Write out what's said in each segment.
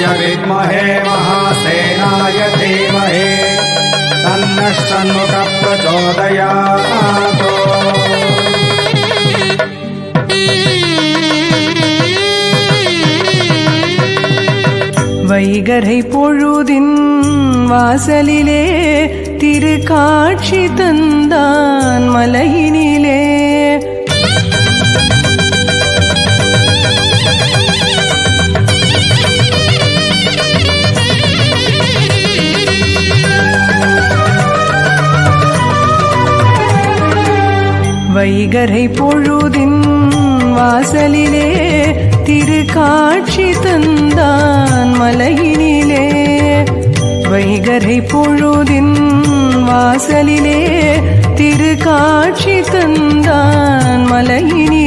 य विद्महे महासेनाय धीमहि तन्नः षण्मुखः प्रचोदयात् வைகரை பொழுதின் வாசலிலே திருக்காட்சி தந்தான் மலையினிலே வைகரை பொழுதின் வாசலிலே திருக்காட்சி தந்தான் மலையினிலே. வைகரை பொழுதின் வாசலிலே திருக்காட்சி தந்தான் மலையினிலே.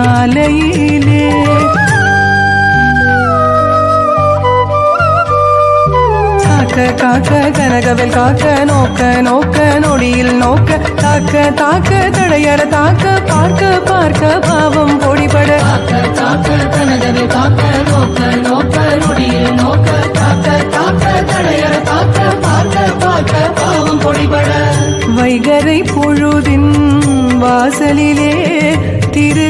காலையிலே காக்க காக்க கனகவில் காக்க நோக்க நோக்க நொடியில் நோக்க தாக்க தாக்க தடையற தாக்க பார்க்க பார்க்க பாவம் பொடிபட. தாக்க கனகவில் காக்க நோக்க நோக்க நொடியில் நோக்க தாக்க தாக்க தடையற தாக்க பார்க்க பார்க்க பாவம் பொடிபட. வைகரை பொழுதின் வாசலிலே திரு